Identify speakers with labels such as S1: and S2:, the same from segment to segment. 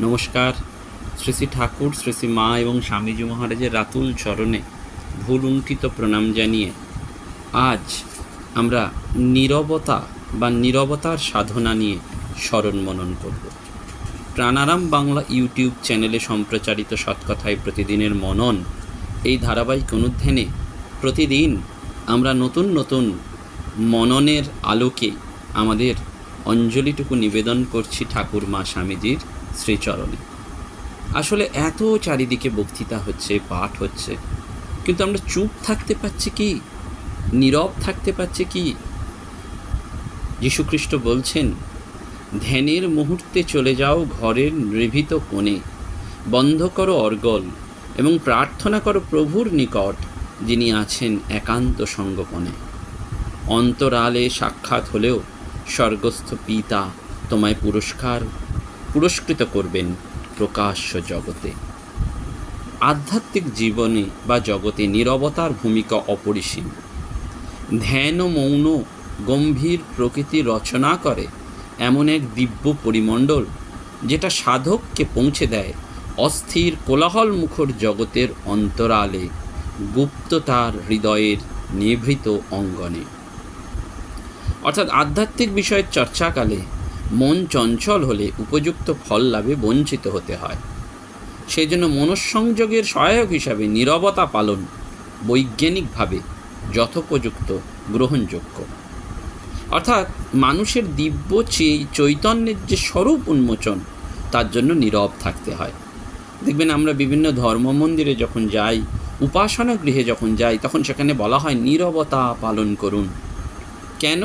S1: নমস্কার। শ্রী শ্রী ঠাকুর, শ্রী শ্রী মা এবং স্বামীজি মহারাজের রাতুল চরণে ভুলুণ্ঠিত প্রণাম জানিয়ে আজ আমরা নীরবতা বা নীরবতার সাধনা নিয়ে স্মরণ মনন করব। প্রাণারাম বাংলা ইউটিউব চ্যানেলে সম্প্রচারিত সৎকথায় প্রতিদিনের মনন এই ধারাবাহিক অনুধ্যানে প্রতিদিন আমরা নতুন নতুন মননের আলোকে আমাদের অঞ্জলিটুকু নিবেদন করছি ঠাকুর মা স্বামীজির শ্রীচরণে। আসলে এত চারিদিকে বক্তৃতা হচ্ছে, পাঠ হচ্ছে, কিন্তু আমরা চুপ থাকতে পারছি কি? নীরব থাকতে পারছি কি? যীশুখ্রিস্ট বলছেন, ধ্যানের মুহূর্তে চলে যাও ঘরের নিভৃত কোণে। বন্ধ করো অর্গল এবং প্রার্থনা করো প্রভুর নিকট, যিনি আছেন একান্ত সঙ্গপনে। অন্তরালে সাক্ষাৎ হলেও স্বর্গস্থ পিতা তোমায় পুরস্কার পুরস্কৃত করবেন প্রকাশ্য জগতে। আধ্যাত্মিক জীবনে বা জগতে নীরবতার ভূমিকা অপরিসীম। ধ্যান ও মৌন গম্ভীর প্রকৃতি রচনা করে এমন এক দিব্য পরিমণ্ডল যেটা সাধককে পৌঁছে দেয় অস্থির কোলাহল মুখর জগতের অন্তরালে গুপ্ত তার হৃদয়ের নিভৃত অঙ্গনে। অর্থাৎ আধ্যাত্মিক বিষয়ের চর্চাকালে মন চঞ্চল হলে উপযুক্ত ফল লাভে বঞ্চিত হতে হয়। সেই জন্য মনঃসংযোগের সহায়ক হিসাবে নীরবতা পালন বৈজ্ঞানিকভাবে যথোপযুক্ত গ্রহণযোগ্য। অর্থাৎ মানুষের দিব্য চৈতন্যের যে স্বরূপ উন্মোচন, তার জন্য নীরব থাকতে হয়। দেখবেন আমরা বিভিন্ন ধর্ম মন্দিরে যখন যাই, উপাসনা গৃহে যখন যাই, তখন সেখানে বলা হয় নীরবতা পালন করুন। কেন?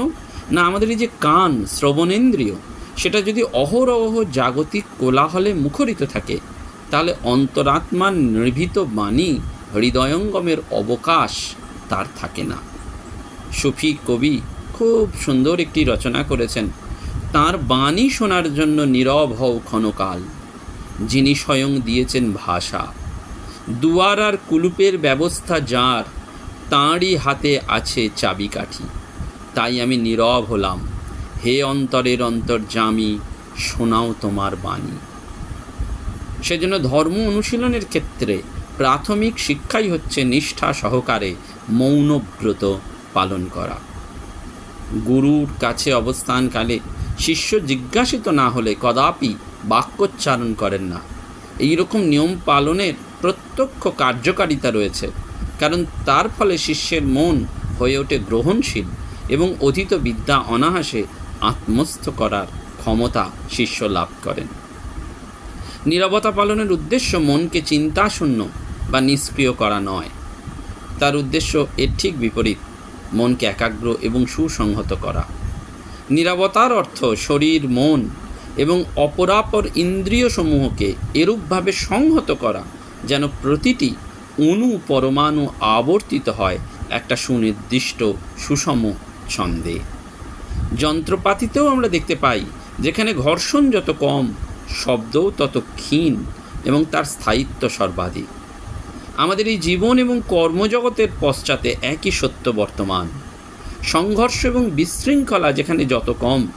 S1: না, আমাদের এই যে কান, শ্রবণেন্দ্রিয়, সেটা যদি অহরহ জাগতিক কোলাহলে মুখরিত থাকে, তাহলে অন্তরাত্মার নির্ভীত বাণী হৃদয়ঙ্গমের অবকাশ তার থাকে না। সুফি কবি খুব সুন্দর একটি রচনা করেছেন, তার বাণী শোনার জন্য নীরব হও ক্ষণকাল, যিনি স্বয়ং দিয়েছেন ভাষা। দুয়ার আর কুলুপের ব্যবস্থা যার, তাঁরই হাতে আছে চাবিকাঠি। তাই আমি নীরব হলাম। হে অন্তরের অন্তর্জামী শোনাও তোমার বাণী। সেজন্য ধর্ম অনুশীলনের ক্ষেত্রে প্রাথমিক শিক্ষাই হচ্ছে নিষ্ঠা সহকারে মৌনব্রত পালন করা। গুরুর কাছে অবস্থানকালে শিষ্য জিজ্ঞাসিত না হলে কদাপি বাক্যোচ্চারণ করেন না। এই রকম নিয়ম পালনের প্রত্যক্ষ কার্যকারিতা রয়েছে, কারণ তার ফলে শিষ্যের মন হয়ে ওঠে গ্রহণশীল। এবং অধীত বিদ্যা অনাহাসে আত্মস্থ করার ক্ষমতা শিষ্য লাভ করেন। নীরবতা পালনের উদ্দেশ্য মনকে চিন্তাশূন্য বা নিষ্ক্রিয় করা নয়। তার উদ্দেশ্য এর ঠিক বিপরীত, মনকে একাগ্র এবং সুসংহত করা। নীরবতার অর্থ শরীর, মন এবং অপরাপর ইন্দ্রিয়সমূহকে এরূপভাবে সংহত করা, যেন প্রতিটি অণু পরমাণু আবর্তিত হয় একটা সুনির্দিষ্ট সুষম ছন্দে যন্ত্রপাতিতেও আমরা দেখতে পাই, যেখানে ঘর্ষণ যত কম, শব্দও তত ক্ষীণ এবং তার স্থায়িত্ব সর্বাধিক। আমাদের এই জীবন এবং কর্মজগতের পশ্চাতে একই সত্য বর্তমান। সংঘর্ষ এবং বিশৃঙ্খলা যেখানে যত কম,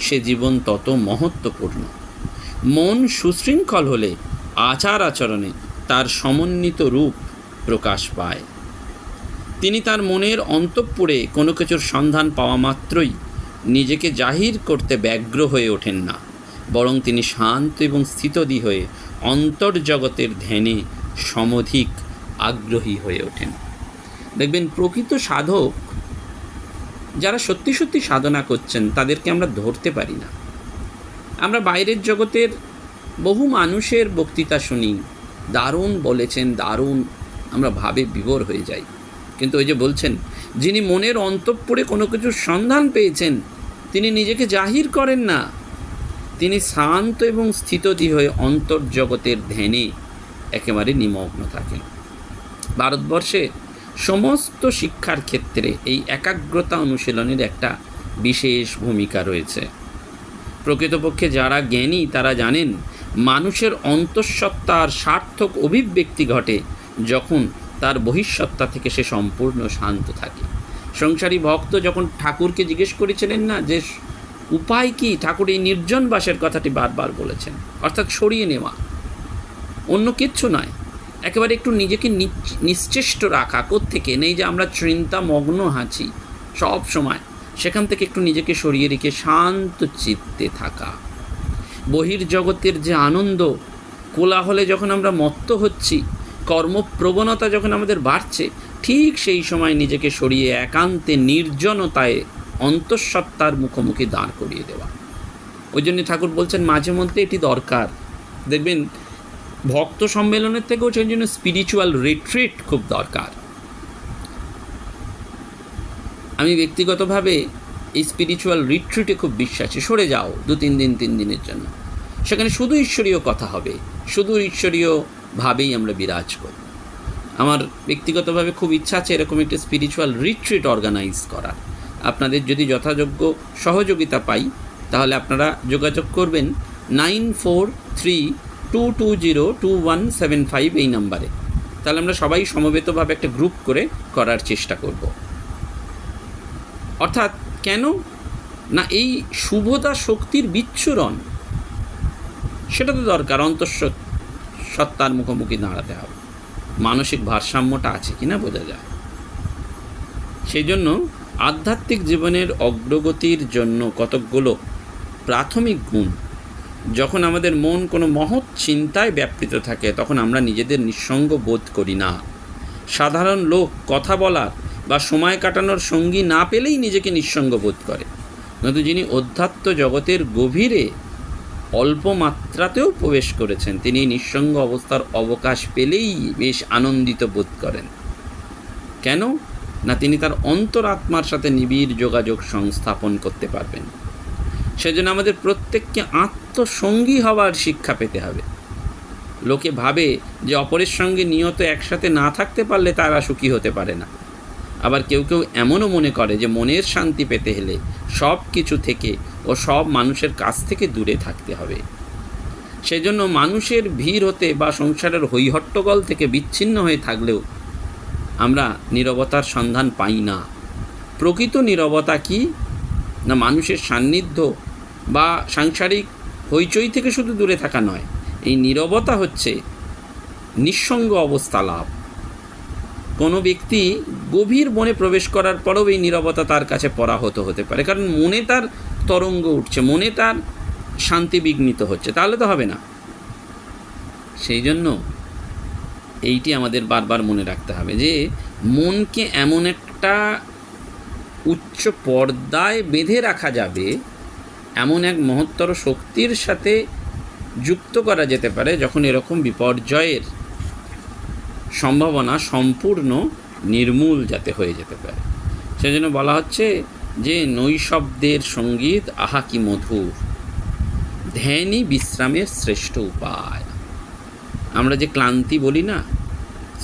S1: সে জীবন তত মহত্বপূর্ণ। মন সুশৃঙ্খল হলে আচার আচরণে তার সমন্বিত রূপ প্রকাশ পায়। তিনি তার মনের অন্তঃপুরে কোনো কিছুর সন্ধান পাওয়া মাত্রই নিজেকে জাহির করতে ব্যগ্র হয়ে ওঠেন না, বরং তিনি শান্ত এবং স্থিতদি হয়ে অন্তর্জগতের ধ্যানে সমধিক আগ্রহী হয়ে ওঠেন। দেখবেন, প্রকৃত সাধক যারা সত্যি সত্যি সাধনা করছেন, তাদেরকে আমরা ধরতে পারি না। আমরা বাইরের জগতের বহু মানুষের বক্তৃতা শুনি, দারুণ বলেছেন, দারুণ আমরা ভাবে বিভোর হয়ে যাই। কিন্তু ওই যে বলছেন, যিনি মনের অন্তঃপুরে কোনো কিছুর সন্ধান পেয়েছেন, তিনি নিজেকে জাহির করেন না। তিনি শান্ত এবং স্থিতধী হয়ে অন্তর্জগতের ধ্যানে একেবারে নিমগ্ন থাকেন। ভারতবর্ষে সমস্ত শিক্ষার ক্ষেত্রে এই একাগ্রতা অনুশীলনের একটা বিশেষ ভূমিকা রয়েছে। প্রকৃতপক্ষে যারা জ্ঞানী, তারা জানেন, মানুষের অন্তঃসত্ত্বার সার্থক অভিব্যক্তি ঘটে যখন তার বহিঃসত্ত্বা থেকে সে সম্পূর্ণ শান্ত থাকে। সংসারী ভক্ত যখন ঠাকুরকে জিজ্ঞেস করেছিলেন না যে, উপায় কি? ঠাকুর এই নির্জন বাসের কথাটি বারবার বলেছেন। অর্থাৎ সরিয়ে নেওয়া। অন্য কিচ্ছু নয়। একেবারে একটু নিজেকে নিশ্চেষ্ট রাখা। থেকে নেই যে আমরা চিন্তা মগ্ন আছি সব সময়। সেখান থেকে একটু নিজেকে সরিয়ে রেখে শান্ত চিত্তে থাকা। বহির্জগতের যে আনন্দ, কোলাহলে যখন আমরা মত্ত হচ্ছি কর্মপ্রবণতা যখন আমাদের বাড়ছে, ঠিক সেই সময় নিজেকে সরিয়ে একান্তে নির্জনতায় অন্তঃসত্ত্বার মুখোমুখি দাঁড় করিয়ে দেওয়া। ওই জন্য ঠাকুর বলছেন, মাঝে মধ্যে এটি দরকার। দেখবেন, ভক্ত সম্মেলনের থেকেও সেই জন্য স্পিরিচুয়াল রিট্রিট খুব দরকার। আমি ব্যক্তিগতভাবে এই স্পিরিচুয়াল রিট্রিটে খুব বিশ্বাসী। সরে যাও দু তিন দিন, তিন দিনের জন্য। সেখানে শুধু ঈশ্বরীয় কথা হবে। শুধু ঈশ্বরীয় ভাবেই আমরা বিরাজ করি। আমার ব্যক্তিগতভাবে খুব ইচ্ছা আছে এরকম একটি স্পিরিচুয়াল রিট্রিট অর্গানাইজ করার। আপনাদের যদি যথাযোগ্য সহযোগিতা পাই, তাহলে আপনারা যোগাযোগ করবেন nine four three two two zero two one seven five এই নাম্বারে। তাহলে আমরা সবাই সমবেতভাবে একটা গ্রুপ করে করার চেষ্টা করব। অর্থাৎ কেন না এই শুভতা শক্তির বিচ্ছুরণ, সেটা তো দরকার অন্তঃস সত্তার মুখোমুখি দাঁড়াতে হবে। মানসিক ভারসাম্যটা আছে কিনা বোঝা যায়। সেই জন্য আধ্যাত্মিক জীবনের অগ্রগতির জন্য কতকগুলো প্রাথমিক গুণ, যখন আমাদের মন কোনো মহৎ চিন্তায় ব্যাপৃত থাকে, তখন আমরা নিজেদের নিঃসঙ্গ বোধ করি না। সাধারণ লোক কথা বলার বা সময় কাটানোর সঙ্গী না পেলেই নিজেকে নিঃসঙ্গ বোধ করে। কিন্তু যিনি অধ্যাত্ম জগতের গভীরে অল্প মাত্রাতেও প্রবেশ করেছেন। তিনি নিঃসঙ্গ অবস্থার অবকাশ পেলেই বেশ আনন্দিত বোধ করেন। কেন? না তিনি তার অন্তরাত্মার সাথে নিবিড় যোগাযোগ সংস্থাপন করতে পারবেন। সেজন্য আমাদের প্রত্যেককে আত্মসঙ্গী হওয়ার শিক্ষা পেতে হবে। লোকে ভাবে যে অপরের সঙ্গে নিয়ত একসাথে না থাকতে পারলে তারা সুখী হতে পারে না। আবার কেউ কেউ এমনও মনে করে যে মনের শান্তি পেতে হলে সব কিছু থেকে ও সব মানুষের কাছ থেকে দূরে থাকতে হবে। সেজন্য মানুষের ভিড় হতে বা সংসারের হৈহট্টগোল থেকে বিচ্ছিন্ন হয়ে থাকলেও আমরা নীরবতার সন্ধান পাই না। প্রকৃত নীরবতা কি? না মানুষের সান্নিধ্য বা সাংসারিক হইচই থেকে শুধু দূরে থাকা নয়, এই নীরবতা হচ্ছে নিঃসঙ্গ অবস্থা লাভ। কোনো ব্যক্তি গভীর বনে প্রবেশ করার পরেও এই নীরবতা তার কাছে পরাহত হতে পারে। কারণ মনে তার তরঙ্গ উঠছে, মনে তার শান্তি বিঘ্নিত হচ্ছে। তাহলে তো হবে না। সেই জন্য এইটি আমাদের বারবার মনে রাখতে হবে যে, মনকে এমন একটা উচ্চ পর্দায় বেঁধে রাখা যাবে, এমন এক মহত্তর শক্তির সাথে যুক্ত করা যেতে পারে যখন এরকম বিপর্যয়ের সম্ভাবনা সম্পূর্ণ নির্মূল যাতে হয়ে যেতে পারে। সেজন্য বলা হচ্ছে যে নৈশব্দের সংগীত আহা কি মধুর, ধ্যানই বিশ্রামের শ্রেষ্ঠ উপায়। আমরা যে ক্লান্তি বলি না,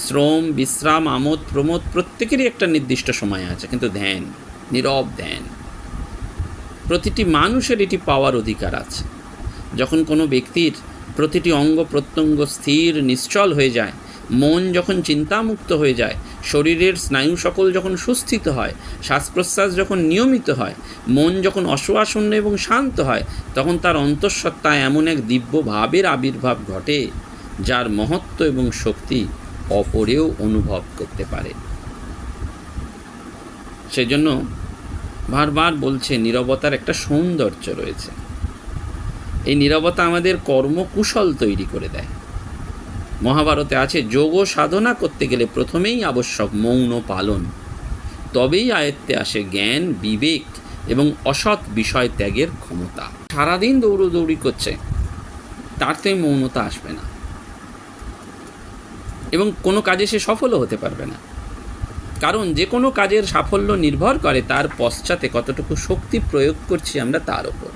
S1: শ্রম, বিশ্রাম, আমোদ, প্রমোদ প্রত্যেকেরই একটা নির্দিষ্ট সময় আছে, কিন্তু ধ্যান, নীরব ধ্যান। প্রতিটি মানুষের এটি পাওয়ার অধিকার আছে। যখন কোনো ব্যক্তির প্রতিটি অঙ্গ প্রত্যঙ্গ স্থির, নিশ্চল হয়ে যায় মন যখন চিন্তামুক্ত হয়ে যায়, শরীরের স্নায়ু সকল যখন সুস্থিত হয় শ্বাস প্রশ্বাস যখন নিয়মিত হয়, মন যখন অশ্বাসন্য এবং শান্ত হয়, তখন তার অন্তঃসত্ত্বায় এমন এক দিব্য ভাবের আবির্ভাব ঘটে, যার মহত্ব এবং শক্তি অপরেও অনুভব করতে পারে। সেজন্য বারবার বলছে, নীরবতার একটা সৌন্দর্য রয়েছে। এই নীরবতা আমাদের কর্মকুশল তৈরি করে দেয়। মহাভারতে আছে যোগ সাধনা করতে গেলে প্রথমেই আবশ্যক মৌন পালন। তবেই আয়ত্তে আসে জ্ঞান, বিবেক এবং অসৎ বিষয় ত্যাগের ক্ষমতা। সারাদিন দৌড়দৌড়ি করছে, তার থেকে মৌনতা আসবে না। এবং কোনো কাজে সে সফলও হতে পারবে না। কারণ যে কোনো কাজের সাফল্য নির্ভর করে তার পশ্চাতে কতটুকু শক্তি প্রয়োগ করছি আমরা তার ওপর।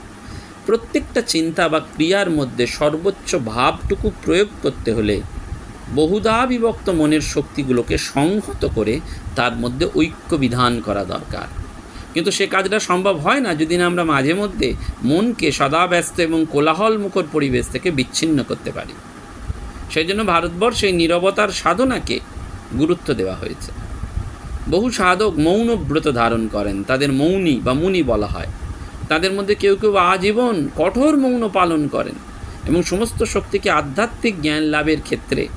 S1: প্রত্যেকটা চিন্তা বা ক্রিয়ার মধ্যে সর্বোচ্চ ভাবটুকু প্রয়োগ করতে হলে বহুধা বিভক্ত মনের শক্তিগুলোকে সংহত করে তার মধ্যে ঐক্য বিধান করা দরকার। কিন্তু সে কাজটা সম্ভব হয় না যদি না আমরা মাঝে মধ্যে মনকে সদা ব্যস্ত এবং কোলাহল মুখর পরিবেশ থেকে বিচ্ছিন্ন করতে পারি। সেই জন্য ভারতবর্ষে নীরবতার সাধনাকে গুরুত্ব দেওয়া হয়েছে। বহু সাধক মৌন ব্রত ধারণ করেন, তাদের মৌনি বা মুনি বলা হয়। তাদের মধ্যে কেউ কেউ আজীবন কঠোর মৌন পালন করেন এবং সমস্ত শক্তিকে আধ্যাত্মিক জ্ঞান লাভের ক্ষেত্রে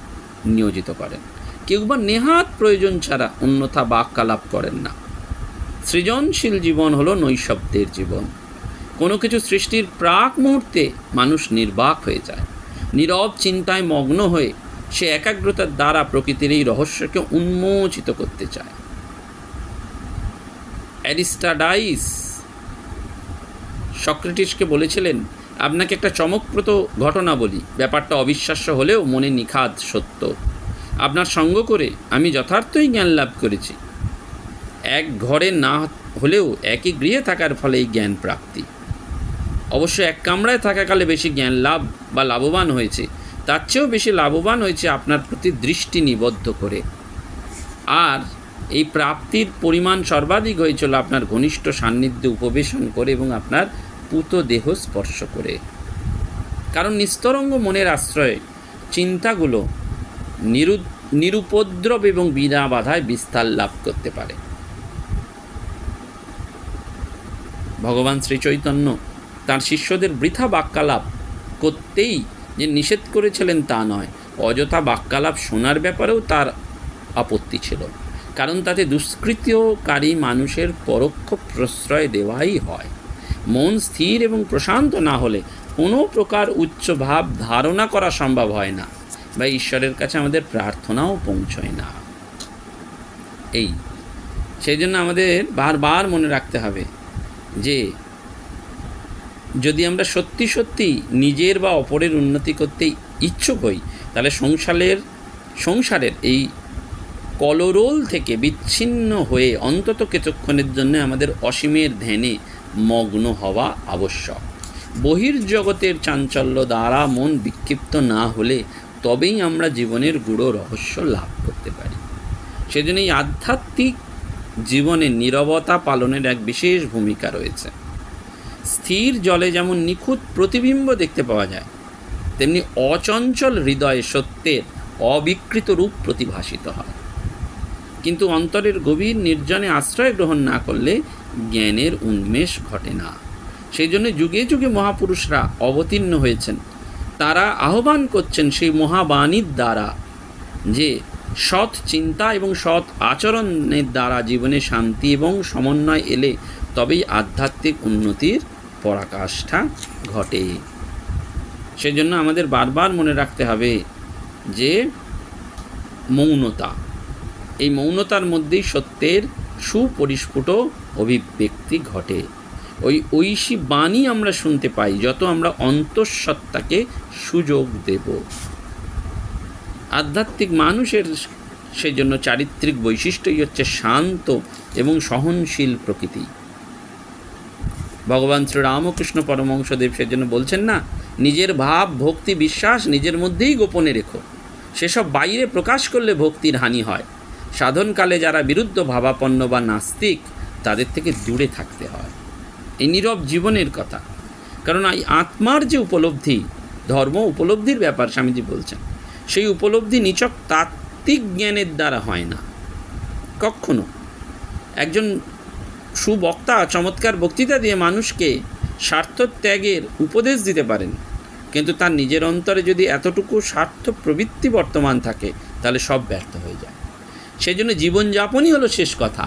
S1: নিয়োজিত করেন। কেউ বা নেহাত প্রয়োজন ছাড়া অন্যথা বাক্যালাপ করেন না। সৃজনশীল জীবন হলো নৈশব্দের জীবন। কোনো কিছু সৃষ্টির প্রাক মুহূর্তে মানুষ নির্বাক হয়ে যায়। নীরব চিন্তায় মগ্ন হয়ে সে একাগ্রতার দ্বারা প্রকৃতির এই রহস্যকে উন্মোচিত করতে চায়। অ্যারিস্টাডাইস সক্রেটিসকে বলেছিলেন আপনাকে একটা চমকপ্রদ ঘটনা বলি। ব্যাপারটা অবিশ্বাস্য হলেও মনে নিখাদ সত্য। আপনার সঙ্গ করে আমি যথার্থই জ্ঞান লাভ করেছি। এক ঘরে না হলেও একই গৃহে থাকার ফলে এই জ্ঞান প্রাপ্তি। অবশ্য এক কামরায় থাকাকালে বেশি জ্ঞান লাভ বা লাভবান হয়েছে। তার চেয়েও বেশি লাভবান হয়েছে আপনার প্রতি দৃষ্টি নিবদ্ধ করে। আর এই প্রাপ্তির পরিমাণ সর্বাধিক হয়েছিল আপনার ঘনিষ্ঠ সান্নিধ্যে উপবেশন করে এবং আপনার পুত দেহ স্পর্শ করে। কারণ নিস্তরঙ্গ মনের আশ্রয়ে চিন্তাগুলো নিরু নিরুপদ্রব এবং বিনা বাধায় বিস্তার লাভ করতে পারে। ভগবান শ্রী চৈতন্য তার শিষ্যদের বৃথা বাক্যালাপ করতেই যে নিষেধ করেছিলেন তা নয়, অযথা বাক্যালাপ শোনার ব্যাপারেও তার আপত্তি ছিল। কারণ তাতে দুষ্কৃতকারী মানুষের পরোক্ষ প্রশ্রয় দেওয়াই হয়। মন স্থির এবং প্রশান্ত না হলে কোনো প্রকার উচ্চ ভাব ধারণা করা সম্ভব হয় না। বা ঈশ্বরের কাছে আমাদের প্রার্থনাও পৌঁছয় না। এই সেই জন্য আমাদের বারবার মনে রাখতে হবে যে, যদি আমরা সত্যি সত্যি নিজের বা অপরের উন্নতি করতে ইচ্ছুক হই, তাহলে সংসারের সংসারের এই কলরোল থেকে বিচ্ছিন্ন হয়ে অন্তত কিছুক্ষণের জন্য আমাদের অসীমের ধ্যানে মগ্ন হওয়া আবশ্যক। বহির্জগতের চাঞ্চল্য দ্বারা মন বিক্ষিপ্ত না হলে তবেই আমরা জীবনের গূঢ় রহস্য লাভ করতে পারি। সেজন্য এই আধ্যাত্মিক জীবনে নীরবতা পালনের এক বিশেষ ভূমিকা রয়েছে। স্থির জলে যেমন নিখুঁত প্রতিবিম্ব দেখতে পাওয়া যায়, তেমনি অচঞ্চল হৃদয়ে সত্যের অবিকৃত রূপ প্রতিভাসিত হয়। কিন্তু অন্তরের গভীর নির্জনে আশ্রয় গ্রহণ না করলে জ্ঞানের উন্মেষ ঘটে না। সেই জন্য যুগে যুগে মহাপুরুষরা অবতীর্ণ হয়েছেন। তারা আহ্বান করছেন সেই মহাবাণীর দ্বারা যে সৎ চিন্তা এবং সৎ আচরণের দ্বারা জীবনে শান্তি এবং সমন্বয় এলে তবেই আধ্যাত্মিক উন্নতির পরাকাষ্ঠা ঘটে। সেজন্য আমাদের বারবার মনে রাখতে হবে যে মৌনতা, এই মৌনতার মধ্যেই সত্যের সুপরিস্ফুট অভিব্যক্তি ঘটে। ওই ঐশী বাণী আমরা শুনতে পাই, যত আমরা অন্তঃসত্ত্বাকে সুযোগ দেব। আধ্যাত্মিক মানুষের সেই জন্য চারিত্রিক বৈশিষ্ট্যই হচ্ছে শান্ত এবং সহনশীল প্রকৃতি। ভগবান শ্রীরামকৃষ্ণ পরমংশদেব সেজন্য বলছেন না, নিজের ভাব, ভক্তি, বিশ্বাস নিজের মধ্যেই গোপনে রেখো। সেসব বাইরে প্রকাশ করলে ভক্তির হানি হয়। সাধনকালে যারা বিরুদ্ধ ভাবাপন্ন বা নাস্তিক, তাদের থেকে দূরে থাকতে হয়। এই নীরব জীবনের কথা। কারণ এই আত্মার যে উপলব্ধি, ধর্ম উপলব্ধির ব্যাপার স্বামীজি বলছেন, সেই উপলব্ধি নিচক তাত্ত্বিক জ্ঞানের দ্বারা হয় না। কখনো। একজন সুবক্তা চমৎকার বক্তৃতা দিয়ে মানুষকে স্বার্থ ত্যাগের উপদেশ দিতে পারেন, কিন্তু তার নিজের অন্তরে যদি এতটুকু স্বার্থ প্রবৃত্তি বর্তমান থাকে, তাহলে সব ব্যর্থ হয়ে যায়। সেই জন্য জীবনযাপনই হলো শেষ কথা।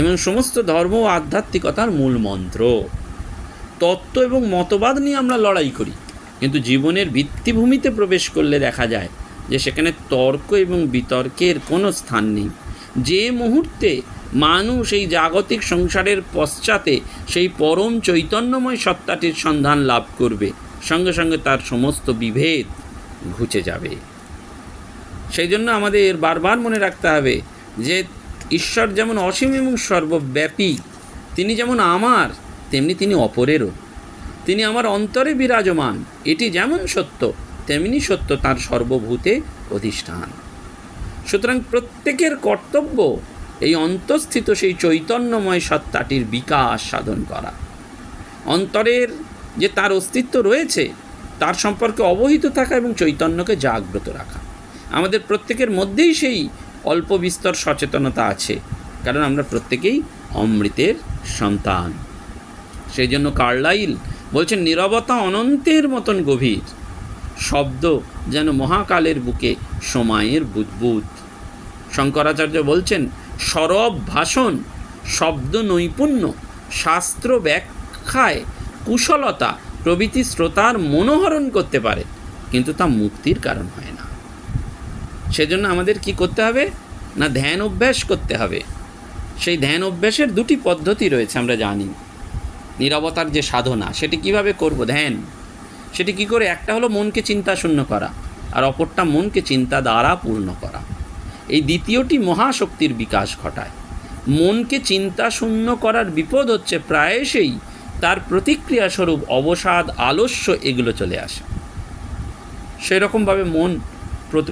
S1: এবং সমস্ত ধর্ম ও আধ্যাত্মিকতার মূল মন্ত্র। তত্ত্ব এবং মতবাদ নিয়ে আমরা লড়াই করি, কিন্তু জীবনের ভিত্তিভূমিতে প্রবেশ করলে দেখা যায় যে সেখানে তর্ক এবং বিতর্কের কোনো স্থান নেই। যে মুহূর্তে মানুষ এই জাগতিক সংসারের পশ্চাতে সেই পরম চৈতন্যময় সত্তাটির সন্ধান লাভ করবে, সঙ্গে সঙ্গে তার সমস্ত বিভেদ ঘুচে যাবে। সেই জন্য আমাদের বারবার মনে রাখতে হবে যে ঈশ্বর যেমন অসীম এবং সর্বব্যাপী, তিনি যেমন আমার, তেমনি তিনি অপরেরও। তিনি আমার অন্তরে বিরাজমান, এটি যেমন সত্য, তেমনি সত্য তার সর্বভূতে অধিষ্ঠান। সুতরাং প্রত্যেকের কর্তব্য এই অন্তঃস্থিত সেই চৈতন্যময় সত্তাটির বিকাশ সাধন করা। অন্তরের যে তার অস্তিত্ব রয়েছে, তার সম্পর্কে অবহিত থাকা এবং চৈতন্যকে জাগ্রত রাখা। আমাদের প্রত্যেকের মধ্যেই সেই অল্প বিস্তর সচেতনতা আছে। কারণ আমরা প্রত্যেকেই অমৃতের সন্তান। সেই জন্য কার্লাইল বলছেন, নীরবতা অনন্তের মতন গভীর। শব্দ যেন মহাকালের বুকে সময়ের বুদবুদ। শঙ্করাচার্য বলছেন, সরব ভাষণ, শব্দ নৈপুণ্য, শাস্ত্র ব্যাখ্যায় কুশলতা প্রভৃতি শ্রোতার মনোহরণ করতে পারে, কিন্তু তা মুক্তির কারণ হয় না। সেজন্য আমাদের কি করতে হবে? না, ধ্যান অভ্যাস করতে হবে। সেই ধ্যান অভ্যাসের দুটি পদ্ধতি রয়েছে আমরা জানি। নিরবতার যে সাধনা, সেটি কীভাবে করব? ধ্যান। সেটি কি করে? একটা হলো মনকে চিন্তা শূন্য করা, আর অপরটা মনকে চিন্তা দ্বারা পূর্ণ করা। এই দ্বিতীয়টি মহাশক্তির বিকাশ ঘটায়। মনকে চিন্তা শূন্য করার বিপদ হচ্ছে প্রায়শই তার প্রতিক্রিয়াস্বরূপ অবসাদ, আলস্য এগুলো চলে আসে। সেরকমভাবে মন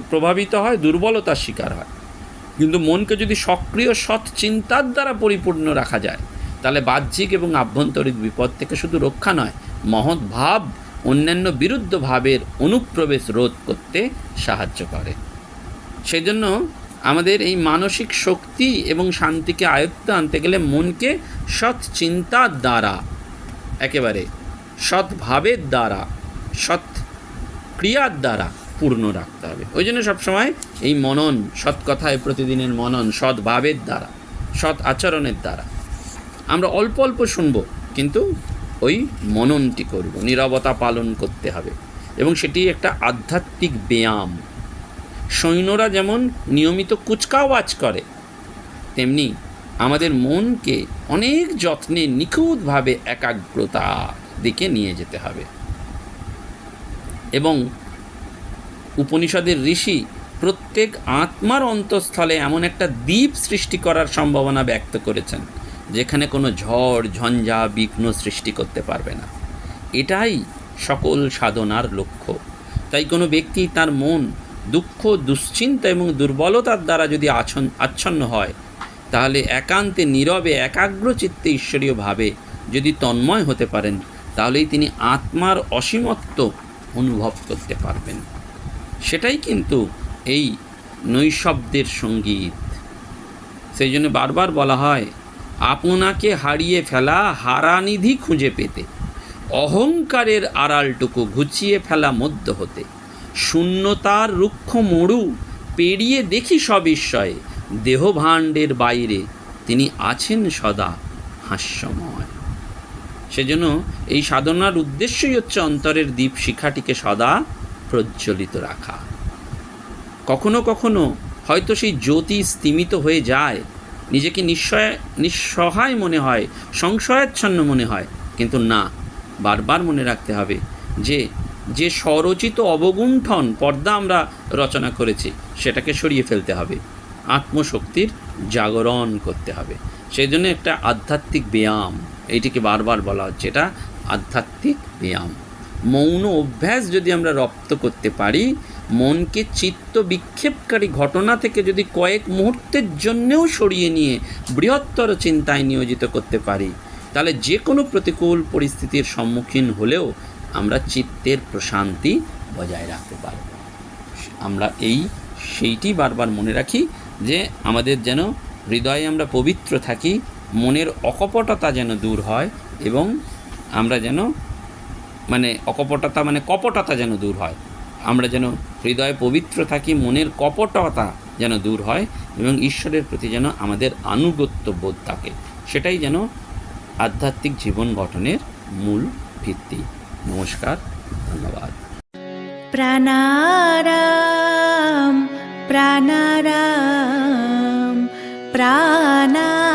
S1: প্রভাবিত হয়, দুর্বলতার শিকার হয়। কিন্তু মনকে যদি সক্রিয়, সৎ চিন্তার দ্বারা পরিপূর্ণ রাখা যায়, তাহলে বাহ্যিক এবং আভ্যন্তরিক বিপদ থেকে শুধু রক্ষা নয়, মহৎ ভাব অন্যান্য বিরুদ্ধ ভাবের অনুপ্রবেশ রোধ করতে সাহায্য করে। সেই জন্য আমাদের এই মানসিক শক্তি এবং শান্তিকে আয়ত্তে আনতে গেলে মনকে সৎ চিন্তার দ্বারা, একেবারে সৎ ভাবের দ্বারা, সৎ ক্রিয়ার দ্বারা পূর্ণ রাখতে হবে। ওই জন্য সবসময় এই মনন, সৎ কথায় প্রতিদিনের মনন, সৎ ভাবের দ্বারা, সৎ আচরণের দ্বারা। আমরা অল্প অল্প শুনব, কিন্তু ওই মননটি করব, নীরবতা পালন করতে হবে। এবং সেটি একটা আধ্যাত্মিক ব্যায়াম। সৈন্যরা যেমন নিয়মিত কুচকাওয়াজ করে, তেমনি আমাদের মনকে অনেক যত্নে নিখুঁতভাবে একাগ্রতা দিকে নিয়ে যেতে হবে। এবং উপনিষদের ঋষি প্রত্যেক আত্মার অন্তঃস্থলে এমন একটা দ্বীপ সৃষ্টি করার সম্ভাবনা ব্যক্ত করেছেন, যেখানে কোনো ঝড়, ঝঞ্ঝা, বিঘ্ন সৃষ্টি করতে পারবে না। এটাই সকল সাধনার লক্ষ্য। তাই কোনো ব্যক্তি তার মন দুঃখ, দুশ্চিন্তা এবং দুর্বলতার দ্বারা যদি আছন, আচ্ছন্ন হয়, তাহলে একান্তে, নীরবে, একাগ্র চিত্তে ঈশ্বরীয় ভাবে যদি তন্ময় হতে পারেন, তাহলেই তিনি আত্মার অসীমত্ব অনুভব করতে পারবেন। সেটাই কিন্তু এই নৈশব্দের সংগীত। সেই জন্য বারবার বলা হয়, আপনাকে হারিয়ে ফেলা হারানিধি খুঁজে পেতে, অহংকারের আড়ালটুকু ঘুচিয়ে ফেলা মধ্য হতে, শূন্যতার রুক্ষ মরু পেরিয়ে দেখি সবিস্ময়ে দেহভাণ্ডের বাইরে তিনি আছেন সদা হাস্যময়। সেজন্য এই সাধনার উদ্দেশ্যই হচ্ছে অন্তরের দীপ শিখাটিকে সদা প্রজ্বলিত রাখা। কখনো কখনো হয়তো সেই জ্যোতি স্তিমিত হয়ে যায়, নিজেকে নিশ্চয় নিঃসহায় মনে হয়, সংশয়াচ্ছন্ন মনে হয়, কিন্তু না, বারবার মনে রাখতে হবে যে যে স্বরচিত অবগুণ্ঠন পর্দা আমরা রচনা করেছি, সেটাকে সরিয়ে ফেলতে হবে। আত্মশক্তির জাগরণ করতে হবে। সেই জন্য একটা আধ্যাত্মিক ব্যায়াম, এইটিকে বারবার বলা হচ্ছে। এটা আধ্যাত্মিক ব্যায়াম। মৌন অভ্যাস যদি আমরা রপ্ত করতে পারি, মনকে চিত্ত বিক্ষেপকারী ঘটনা থেকে যদি কয়েক মুহূর্তের জন্যেও সরিয়ে নিয়ে বৃহত্তর চিন্তায় নিয়োজিত করতে পারি, তাহলে যে কোনো প্রতিকূল পরিস্থিতির সম্মুখীন হলেও আমরা চিত্তের প্রশান্তি বজায় রাখতে পারব। আমরা এই, সেইটি বারবার মনে রাখি যে আমাদের যেন হৃদয়ে আমরা পবিত্র থাকি, মনের অকপটতা যেন দূর হয় এবং আমরা যেন মানে অকপটতা মানে কপটতা যেন দূর হয়। আমরা যেন হৃদয়ে পবিত্র থাকি, মনের কপটতা যেন দূর হয় এবং ঈশ্বরের প্রতি যেন আমাদের আনুগত্য বোধ থাকে। সেটাই যেন আধ্যাত্মিক জীবন গঠনের মূল ভিত্তি। নমস্কার, ধন্যবাদ।
S2: প্রাণারাম প্রাণারাম প্রাণারাম।